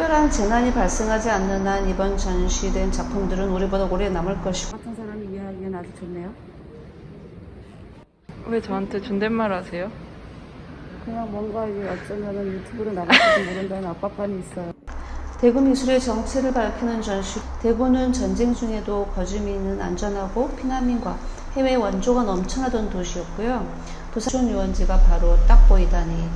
특별한 재난이 발생하지 않는 한 이번 전시된 작품들은 우리보다 오래 남을 것이고 같은 사람이 이야기는 아주 좋네요. 왜 저한테 존댓말 하세요? 그냥 뭔가 이게 어쩌면은 유튜브로 나갈지도 모른다는 압박감이 있어요. 대구 미술의 정체를 밝히는 전시 대구는 전쟁 중에도 거주민은 안전하고 피난민과 해외 원조가 넘쳐나던 도시였고요. 부산 유원지가 바로 딱 보이다니.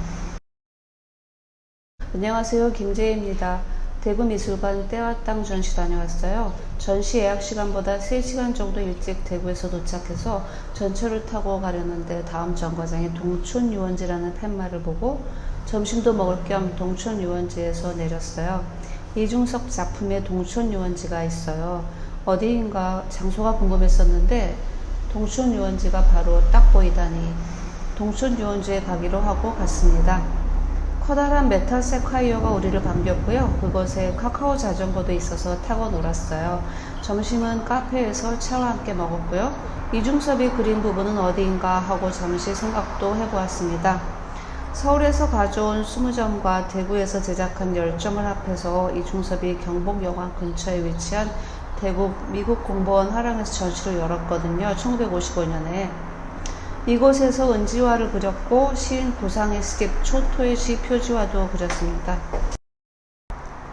안녕하세요. 김재희입니다. 대구미술관 때와 땅 전시 다녀왔어요. 전시 예약 시간보다 3시간 정도 일찍 대구에서 도착해서 전철을 타고 가려는데 다음 정거장에 동촌 유원지라는 팻말을 보고 점심도 먹을 겸 동촌 유원지에서 내렸어요. 이중섭 작품에 동촌 유원지가 있어요. 어디인가 장소가 궁금했었는데 동촌 유원지가 바로 딱 보이다니 동촌 유원지에 가기로 하고 갔습니다. 커다란 메탈 세콰이어가 우리를 반겼고요. 그곳에 카카오 자전거도 있어서 타고 놀았어요. 점심은 카페에서 차와 함께 먹었고요. 이중섭이 그린 부분은 어디인가 하고 잠시 생각도 해보았습니다. 서울에서 가져온 20점과 대구에서 제작한 10점을 합해서 이중섭이 경복여관 근처에 위치한 대구 미국 공보원 화랑에서 전시를 열었거든요. 1955년에. 이곳에서 은지화를 그렸고 시인 구상의 스집 초토의 시 표지화도 그렸습니다.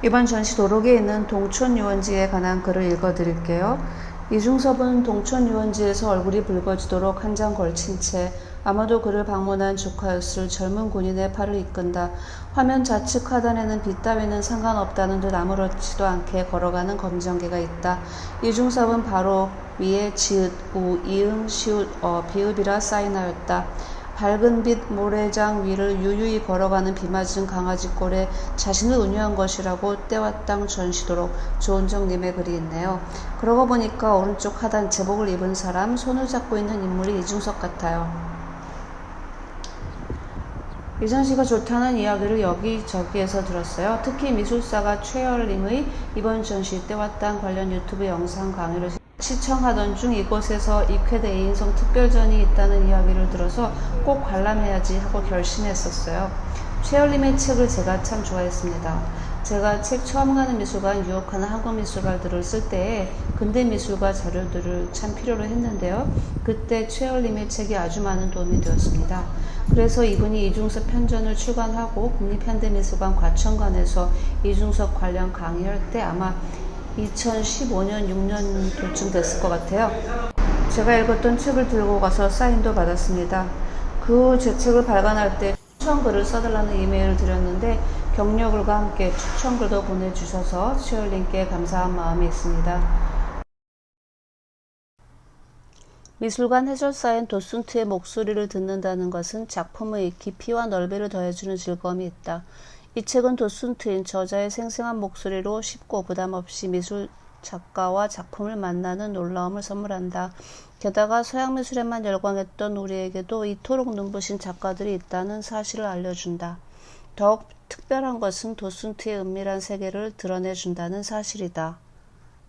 이번 전시 도록에 있는 동촌 유원지에 관한 글을 읽어드릴게요. 이중섭은 동촌 유원지에서 얼굴이 붉어지도록 한 장 걸친 채 아마도 그를 방문한 조카였을 젊은 군인의 팔을 이끈다. 화면 좌측 하단에는 빛 따위는 상관없다는 듯 아무렇지도 않게 걸어가는 검정개가 있다. 이중섭은 바로 위에 지읒, 우, 이응, 시읒, 어, 비읍이라 사인하였다. 밝은 빛 모래장 위를 유유히 걸어가는 비 맞은 강아지 꼴에 자신을 은유한 것이라고 때와 땅 전시도록 조은정님의 글이 있네요. 그러고 보니까 오른쪽 하단 제복을 입은 사람 손을 잡고 있는 인물이 이중섭 같아요. 이전 씨가 좋다는 이야기를 여기저기에서 들었어요. 특히 미술사가 최열림의 이번 전시 때와 땅 관련 유튜브 영상 강의를 시청하던 중 이곳에서 익회대 이인성 특별전이 있다는 이야기를 들어서 꼭 관람해야지 하고 결심했었어요. 최열림의 책을 제가 참 좋아했습니다. 제가 책 처음 가는 미술관, 유혹하는 한국 미술가들을 쓸 때에 근대 미술가 자료들을 참 필요로 했는데요. 그때 최열림의 책이 아주 많은 도움이 되었습니다. 그래서 이분이 이중섭 편전을 출간하고 국립현대미술관 과천관에서 이중섭 관련 강의할 때 아마 2015년 6년 도쯤 됐을 것 같아요. 제가 읽었던 책을 들고 가서 사인도 받았습니다. 그제 책을 발간할 때 추천 글을 써달라는 이메일을 드렸는데 경력글과 함께 추천글도 보내주셔서 치얼님께 감사한 마음이 있습니다. 미술관 해설사인 도슨트의 목소리를 듣는다는 것은 작품의 깊이와 넓이를 더해주는 즐거움이 있다. 이 책은 도슨트인 저자의 생생한 목소리로 쉽고 부담 없이 미술 작가와 작품을 만나는 놀라움을 선물한다. 게다가 서양 미술에만 열광했던 우리에게도 이토록 눈부신 작가들이 있다는 사실을 알려준다. 더욱 특별한 것은 도슨트의 은밀한 세계를 드러내준다는 사실이다.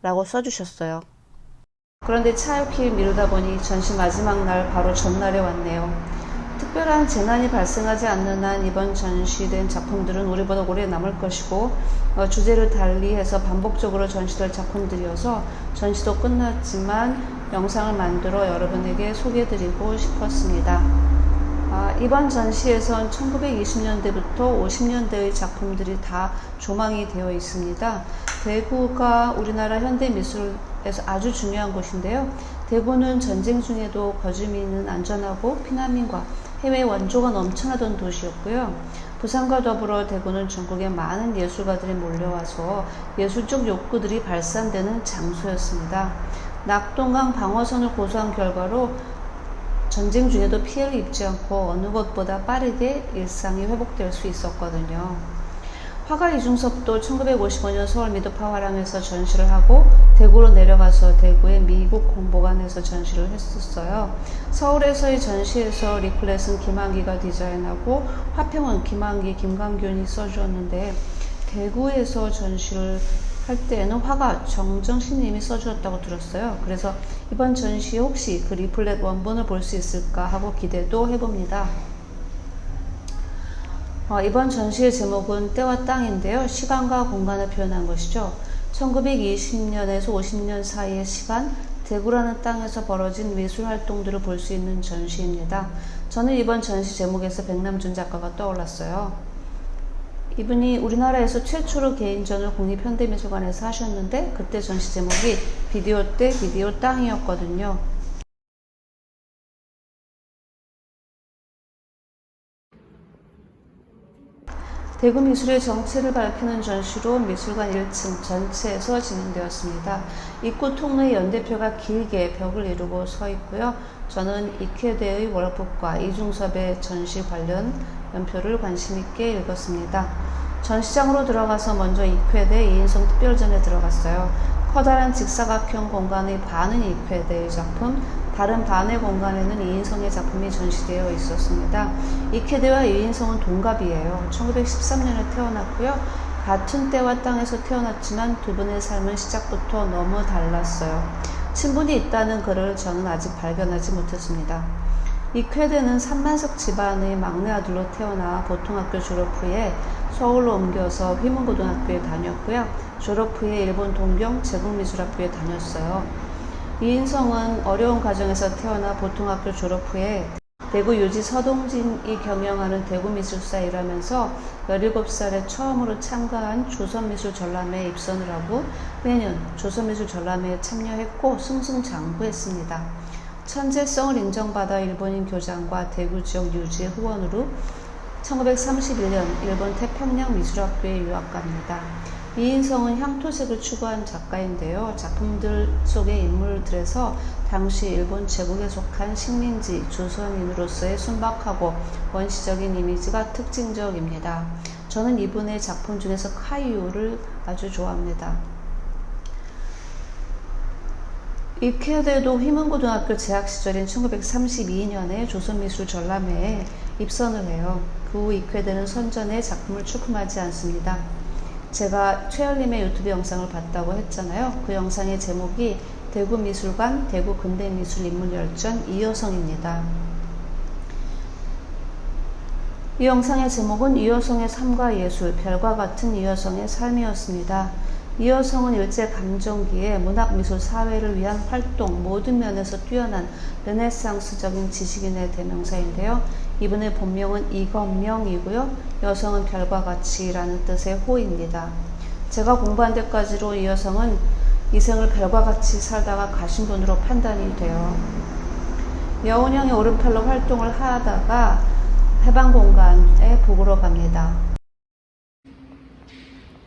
라고 써주셨어요. 그런데 차욕히 미루다 보니 전시 마지막 날 바로 전날에 왔네요. 특별한 재난이 발생하지 않는 한 이번 전시된 작품들은 우리보다 오래 남을 것이고 어, 주제를 달리해서 반복적으로 전시될 작품들이어서 전시도 끝났지만 영상을 만들어 여러분에게 소개해드리고 싶었습니다. 아, 이번 전시에선 1920년대부터 50년대의 작품들이 다 조망이 되어 있습니다. 대구가 우리나라 현대 미술에서 아주 중요한 곳인데요. 대구는 전쟁 중에도 거주민은 안전하고 피난민과 해외 원조가 넘쳐나던 도시였고요. 부산과 더불어 대구는 전국에 많은 예술가들이 몰려와서 예술적 욕구들이 발산되는 장소였습니다. 낙동강 방어선을 고수한 결과로 전쟁 중에도 피해를 입지 않고 어느 것보다 빠르게 일상이 회복될 수 있었거든요. 화가 이중섭도 1955년 서울 미드파 화랑에서 전시를 하고 대구로 내려가서 대구의 미국 공보관에서 전시를 했었어요. 서울에서의 전시에서 리플렛은 김한기가 디자인하고 화평은 김한기, 김강균이 써주었는데 대구에서 전시를 할 때에는 화가 정정신님이 써주었다고 들었어요. 그래서 이번 전시에 혹시 그 리플렛 원본을 볼 수 있을까 하고 기대도 해봅니다. 어, 이번 전시의 제목은 때와 땅인데요. 시간과 공간을 표현한 것이죠. 1920년에서 50년 사이의 시간, 대구라는 땅에서 벌어진 미술 활동들을 볼 수 있는 전시입니다. 저는 이번 전시 제목에서 백남준 작가가 떠올랐어요. 이분이 우리나라에서 최초로 개인전을 국립현대미술관에서 하셨는데 그때 전시 제목이 비디오 때 비디오 땅이었거든요. 대구 미술의 정체를 밝히는 전시로 미술관 1층 전체에서 진행되었습니다. 입구 통로의 연대표가 길게 벽을 이루고 서 있고요. 저는 이쾌대의 월북과 이중섭의 전시 관련 연표를 관심 있게 읽었습니다. 전시장으로 들어가서 먼저 이쾌대 이인성 특별전에 들어갔어요. 커다란 직사각형 공간의 반은 이쾌대의 작품, 다른 반의 공간에는 이인성의 작품이 전시되어 있었습니다. 이쾌대와 이인성은 동갑이에요. 1913년에 태어났고요. 같은 때와 땅에서 태어났지만 두 분의 삶은 시작부터 너무 달랐어요. 친분이 있다는 글을 저는 아직 발견하지 못했습니다. 이 쾌대는 산만석 집안의 막내 아들로 태어나 보통학교 졸업 후에 서울로 옮겨서 휘문고등학교에 다녔고요. 졸업 후에 일본 동경 제국미술학교에 다녔어요. 이인성은 어려운 가정에서 태어나 보통학교 졸업 후에 대구 유지 서동진이 경영하는 대구미술사에 일하면서 17살에 처음으로 참가한 조선미술 전람회에 입선을 하고 매년 조선미술 전람회에 참여했고 승승장구했습니다. 천재성을 인정받아 일본인 교장과 대구 지역 유지의 후원으로 1931년 일본 태평양 미술학교에 유학 갑니다. 이인성은 향토색을 추구한 작가인데요. 작품들 속의 인물들에서 당시 일본 제국에 속한 식민지 조선인으로서의 순박하고 원시적인 이미지가 특징적입니다. 저는 이분의 작품 중에서 카이오를 아주 좋아합니다. 이케대도 휘문고등학교 재학 시절인 1932년에 조선미술 전람회에 입선을 해요. 그후 이쾌대는 선전에 작품을 출품하지 않습니다. 제가 최열림의 유튜브 영상을 봤다고 했잖아요. 그 영상의 제목이 대구미술관 대구근대미술인물열전 이여성입니다. 이 영상의 제목은 이여성의 삶과 예술, 별과 같은 이여성의 삶이었습니다. 이여성은 일제 감정기에 문학 미술 사회를 위한 활동 모든 면에서 뛰어난 르네상스적인 지식인의 대명사인데요. 이분의 본명은 이건명이고요. 여성은 별과 같이라는 뜻의 호입니다. 제가 공부한 데까지로 이 여성은 이 생을 별과 같이 살다가 가신 분으로 판단이 돼요. 여운형의 오른팔로 활동을 하다가 해방 공간에 북으로 갑니다.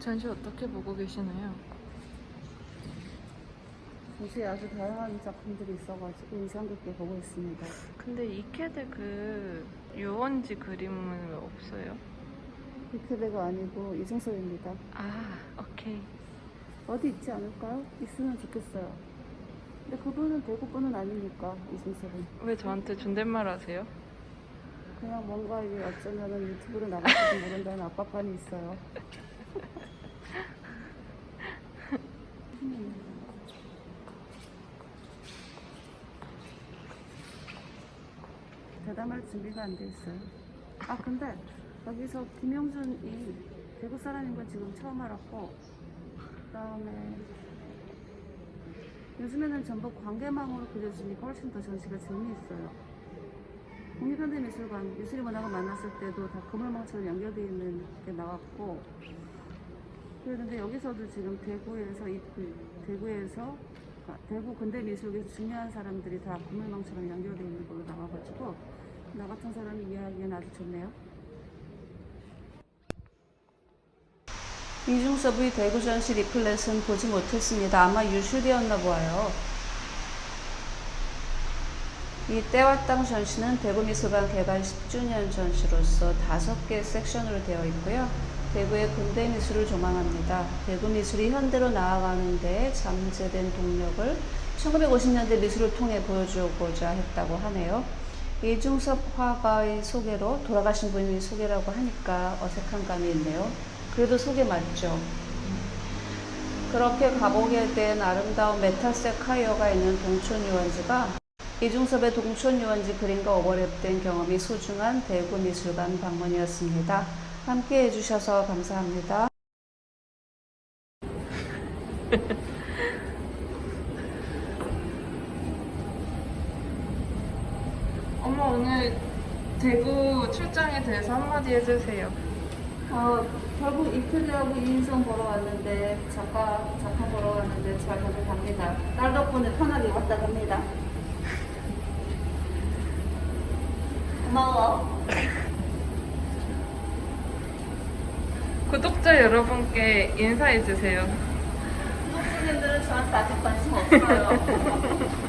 전시 어떻게 보고 계시나요? 전시에 아주 다양한 작품들이 있어가지고 인상 깊게 보고 있습니다. 근데 이케드 그 유원지 그림은 왜 없어요? 이쾌대가 아니고 이중섭입니다. 아, 오케이. 어디 있지 않을까요? 있으면 좋겠어요. 근데 그분은 대구 분은 아니니까 이중섭은 왜 저한테 존댓말 하세요? 그냥 뭔가 이게 어쩌면은 유튜브로 나갈지도 모른다는 압박감이 있어요. 대담할 준비가 안 돼 있어요. 아 근데 여기서 김영준이 대구 사람인 건 지금 처음 알았고 그다음에 요즘에는 전부 관계망으로 그려주니까 훨씬 더 전시가 재미있어요. 국립현대미술관 문학을 만났을 때도 다 그물망처럼 연결되어 있는 게 나왔고 그런데 여기서도 지금 대구에서 이그 대구에서 아, 대구 근대 미술계에서 중요한 사람들이 다 그물망처럼 연결되어 있는 걸로 나와가지고 나 같은 사람이 이해하기엔 아주 좋네요. 이중섭의 대구 전시 리플렛은 보지 못했습니다. 아마 유출되었나 보아요. 이 때와 땅 전시는 대구미술관 개관 10주년 전시로서 다섯 개 섹션으로 되어 있고요. 대구의 근대 미술을 조망합니다. 대구 미술이 현대로 나아가는데 잠재된 동력을 1950년대 미술을 통해 보여주고자 했다고 하네요. 이중섭 화가의 소개로 돌아가신 분이 소개라고 하니까 어색한 감이 있네요. 그래도 소개 맞죠? 그렇게 가보게 된 아름다운 메탈색 카이어가 있는 동촌 유원지가 이중섭의 동촌 유원지 그림과 오버랩된 경험이 소중한 대구 미술관 방문이었습니다. 함께 해주셔서 감사합니다. 엄마 오늘 대구 출장에 대해서 한마디 해주세요. 어, 결국 이태리하고 이인성 보러 왔는데 작가 작가 보러 왔는데 잘 가져갑니다. 딸 덕분에 편하게 왔다 갑니다. 고마워. 구독자 여러분께 인사해주세요. 구독자님들은 저한테 아직 관심 없어요.